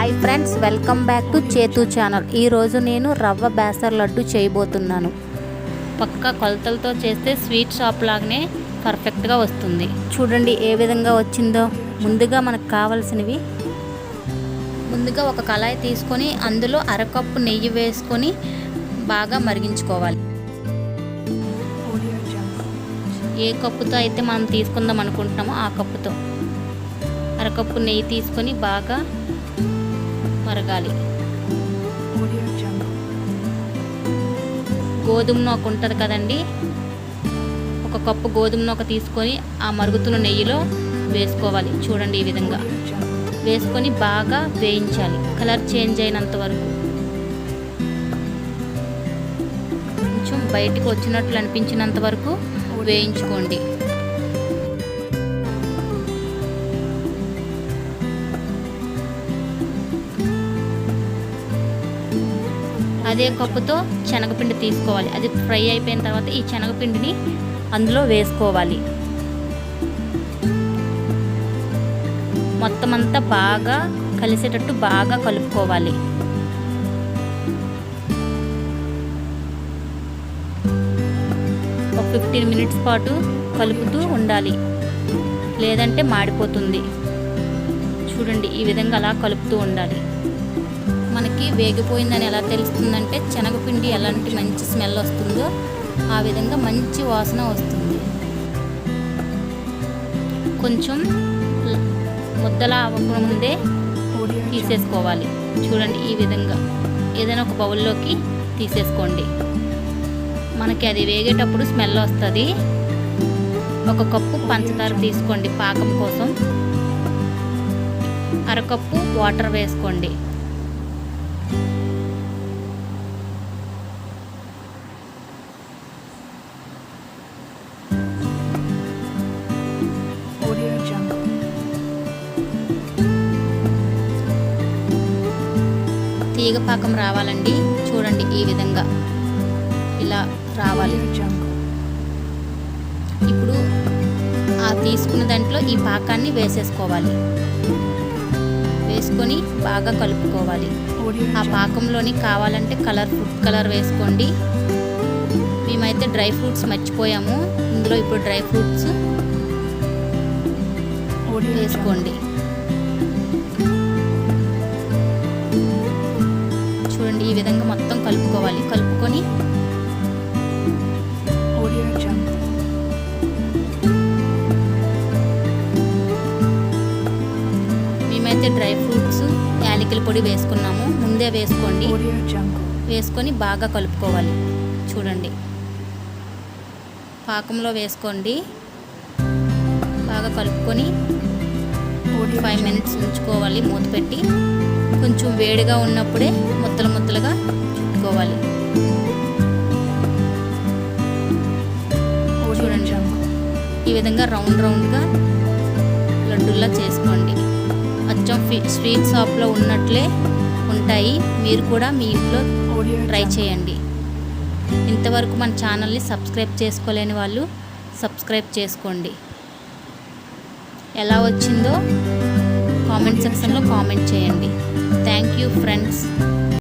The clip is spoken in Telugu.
Hi friends welcome back to Chethu channel ఈరోజు నేను రవ్వ బేసర్ లడ్డు చేయబోతున్నాను. పక్క కొలతలతో చేస్తే స్వీట్ షాప్ లాగానే పర్ఫెక్ట్గా వస్తుంది. చూడండి ఏ విధంగా వచ్చిందో. ముందుగా మనకు కావాల్సినవి. ముందుగా ఒక కళాయి తీసుకొని అందులో అరకప్పు నెయ్యి వేసుకొని బాగా మరిగించుకోవాలి. ఏ కప్పుతో అయితే మనం తీసుకుందాం అనుకుంటున్నామో ఆ కప్పుతో. అరకప్పు నెయ్యి తీసుకొని బాగా మరగాలి. గోధుమ నూక ఉంటుంది కదండి. ఒక కప్పు గోధుమ నూక తీసుకొని ఆ మరుగుతున్న నెయ్యిలో వేసుకోవాలి. చూడండి ఈ విధంగా. వేసుకొని బాగా వేయించాలి. కలర్ చేంజ్ అయినంత వరకు. కొంచెం బయటికి వచ్చినట్లు అనిపించినంత వరకు వేయించుకోండి. అదే కప్పుతో శనగపిండి తీసుకోవాలి. అది ఫ్రై అయిపోయిన తర్వాత ఈ శనగపిండిని అందులో వేసుకోవాలి. మొత్తం అంతా బాగా కలిసేటట్టు బాగా కలుపుకోవాలి. ఒక ఫిఫ్టీన్ మినిట్స్ పాటు కలుపుతూ ఉండాలి. లేదంటే మాడిపోతుంది. చూడండి ఈ విధంగా అలా కలుపుతూ ఉండాలి. మనకి వేగిపోయిందని ఎలా తెలుస్తుందంటే శనగపిండి ఎలాంటి మంచి స్మెల్ వస్తుందో ఆ విధంగా మంచి వాసన వస్తుంది. కొంచెం ముద్దలా ముందే తీసేసుకోవాలి. చూడండి ఈ విధంగా. ఏదైనా ఒక బౌల్లోకి తీసేసుకోండి. మనకి అది వేగేటప్పుడు స్మెల్ వస్తుంది. ఒక కప్పు పంచదార తీసుకోండి పాకం కోసం. అరకప్పు వాటర్ వేసుకోండి. తీగ పాకం రావాలండి. చూడండి ఈ విధంగా ఇలా రావాలి. ఇప్పుడు ఆ తీసుకున్న దాంట్లో ఈ పాకాన్ని వేసేసుకోవాలి. వేసుకొని బాగా కలుపుకోవాలి. ఆ పాకంలోని కావాలంటే కలర్ ఫుడ్ కలర్ వేసుకోండి. మేమైతే డ్రై ఫ్రూట్స్ మర్చిపోయాము. ఇందులో ఇప్పుడు డ్రై ఫ్రూట్స్ వేసుకోండి. చూడండి ఈ విధంగా మొత్తం కలుపుకోవాలి. కలుపుకొని మేమైతే డ్రై ఫ్రూట్స్ యాలకుల పొడి వేసుకున్నాము. ముందే వేసుకోండి. వేసుకొని బాగా కలుపుకోవాలి. చూడండి. పాకంలో వేసుకోండి. బాగా కలుపుకొని ఫైవ్ మినిట్స్ ఉంచుకోవాలి మూత పెట్టి. కొంచెం వేడిగా ఉన్నప్పుడే ముద్దలు ముద్దలుగా చుట్టుకోవాలి. చూడండి. ఈ విధంగా రౌండ్ రౌండ్గా లడ్డూల్లా చేసుకోండి. కొంచెం స్వీట్ షాప్లో ఉన్నట్లే ఉంటాయి. మీరు కూడా మీ ఇంట్లో ట్రై చేయండి. ఇంతవరకు మన ఛానల్ని సబ్స్క్రైబ్ చేసుకోలేని వాళ్ళు సబ్స్క్రైబ్ చేసుకోండి. ఎలా వచ్చిందో కామెంట్ సెక్షన్లో కామెంట్ చేయండి. Thank you friends